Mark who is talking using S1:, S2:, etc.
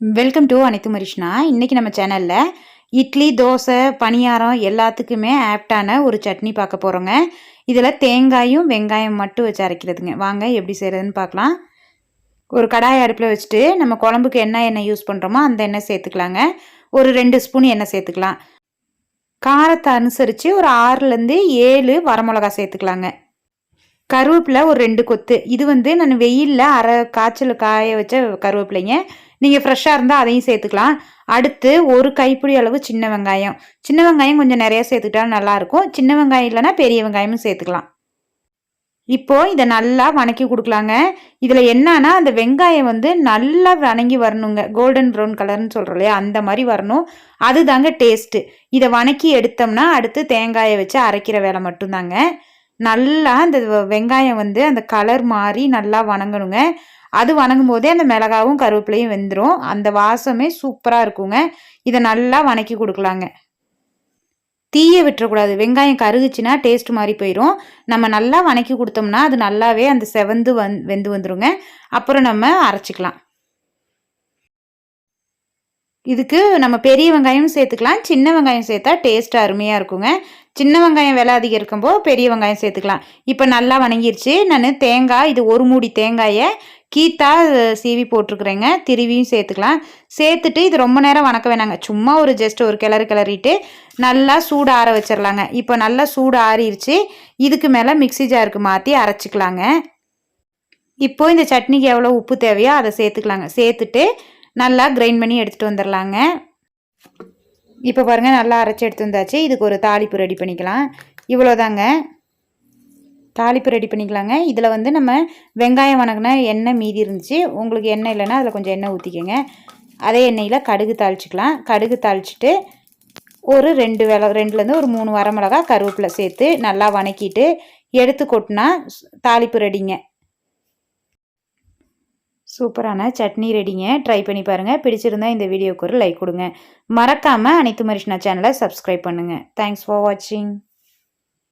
S1: Welcome to அனைத்து மரிஷ்னா. இன்றைக்கி நம்ம சேனலில் இட்லி தோசை பணியாரம் எல்லாத்துக்குமே ஆப்டான ஒரு சட்னி பார்க்க போகிறோங்க இதில் தேங்காயும் வெங்காயம் மட்டும் வச்சு அரைக்கிறதுங்க. வாங்க எப்படி செய்கிறதுன்னு பார்க்கலாம். ஒரு கடாய் அடுப்பில் வச்சுட்டு நம்ம குழம்புக்கு என்ன எண்ணெய் யூஸ் பண்ணுறோமோ அந்த எண்ணெய் சேர்த்துக்கலாங்க. ஒரு ரெண்டு ஸ்பூன் எண்ணெய் சேர்த்துக்கலாம். காரத்தை அனுசரித்து ஒரு ஆறுலேருந்து ஏழு வரமிளகா சேர்த்துக்கலாங்க. கருவேப்பிலை ஒரு ரெண்டு கொத்து. இது வந்து நான் வெயிலில் அரை காய்ச்சல் காய வச்ச கருவேப்பிலைங்க. நீங்கள் ஃப்ரெஷ்ஷாக இருந்தால் அதையும் சேர்த்துக்கலாம். அடுத்து ஒரு கைப்பிடி அளவு சின்ன வெங்காயம். சின்ன வெங்காயம் கொஞ்சம் நிறையா சேர்த்துக்கிட்டாலும் நல்லாயிருக்கும். சின்ன வெங்காயம் இல்லைன்னா பெரிய வெங்காயமும் சேர்த்துக்கலாம். இப்போது இதை நல்லா வணக்கி கொடுக்கலாங்க. இதில் என்னன்னா அந்த வெங்காயம் வந்து நல்லா வணங்கி வரணுங்க. கோல்டன் ப்ரௌன் கலர்னு சொல்கிறோம் இல்லையா அந்த மாதிரி வரணும். அதுதாங்க டேஸ்ட்டு இதை வணக்கி எடுத்தோம்னா அடுத்து தேங்காயை வச்சு அரைக்கிற வேலை மட்டும்தாங்க. நல்லா அந்த வெங்காயம் வந்து அந்த கலர் மாறி நல்லா வணங்கணுங்க. அது வணங்கும் போதே அந்த மிளகாவும் கருவேப்பிலையும் வெந்துடும் அந்த வாசமே சூப்பராக இருக்குங்க. இதை நல்லா வணக்கி கொடுக்கலாங்க. தீயை விட்டுறக்கூடாது. வெங்காயம் கருகுச்சுன்னா டேஸ்ட் மாதிரி போயிடும் நம்ம நல்லா வணக்கி கொடுத்தோம்னா அது நல்லாவே அந்த செவந்து வந் வெந்து வந்துடுங்க அப்புறம் நம்ம அரைச்சிக்கலாம். இதுக்கு நம்ம பெரிய வெங்காயம் சேர்த்துக்கலாம். சின்ன வெங்காயம் சேர்த்தா டேஸ்ட் அருமையாக இருக்குங்க. சின்ன வெங்காயம் விலை அதிகம் இருக்கும்போது பெரிய வெங்காயம் சேர்த்துக்கலாம். இப்போ நல்லா வணங்கிருச்சு. நான் தேங்காய் இது ஒரு மூடி தேங்காயை கீத்தா சீவி போட்டிருக்குறேங்க. திருவியும் சேர்த்துக்கலாம். சேர்த்துட்டு இது ரொம்ப நேரம் வணக்க வேணாங்க. சும்மா ஒரு ஜஸ்ட் ஒரு கிளறு கிளறிட்டு நல்லா சூடு ஆற வச்சிடலாங்க இப்போ நல்லா சூடு ஆறிடுச்சு இதுக்கு மேலே மிக்சி ஜாருக்கு மாற்றி அரைச்சிக்கலாங்க. இப்போ இந்த சட்னிக்கு எவ்வளோ உப்பு தேவையோ அதை சேர்த்துக்கலாங்க. சேர்த்துட்டு நல்லா கிரைண்ட் பண்ணி எடுத்துகிட்டு வந்துடலாங்க இப்போ பாருங்கள் நல்லா அரைச்சி எடுத்து வந்தாச்சு. இதுக்கு ஒரு தாளிப்பு ரெடி பண்ணிக்கலாம். இவ்வளோதாங்க தாளிப்பு ரெடி பண்ணிக்கலாங்க. இதில் வந்து நம்ம வெங்காயம் வணங்கின எண்ணெய் மீதி இருந்துச்சு. உங்களுக்கு எண்ணெய் இல்லைன்னா அதில் கொஞ்சம் எண்ணெய் ஊற்றிக்கோங்க அதே எண்ணெயில் கடுகு தாளிச்சிக்கலாம். கடுகு தாளிச்சிட்டு ஒரு ரெண்டு வில ரெண்டுலேருந்து ஒரு மூணு வரமிளகா கருவேப்பிலை சேர்த்து நல்லா வணக்கிட்டு எடுத்து கொட்டினா தாளிப்பு ரெடிங்க சூப்பரான சட்னி ரெடிங்க ட்ரை பண்ணி பாருங்கள் பிடிச்சிருந்தா இந்த வீடியோக்கு ஒரு லைக் கொடுங்க. மறக்காமல் அனைத்து மரிஷ்னா சேனலை சப்ஸ்கிரைப் பண்ணுங்கள் தேங்க்ஸ் ஃபார் வாட்சிங்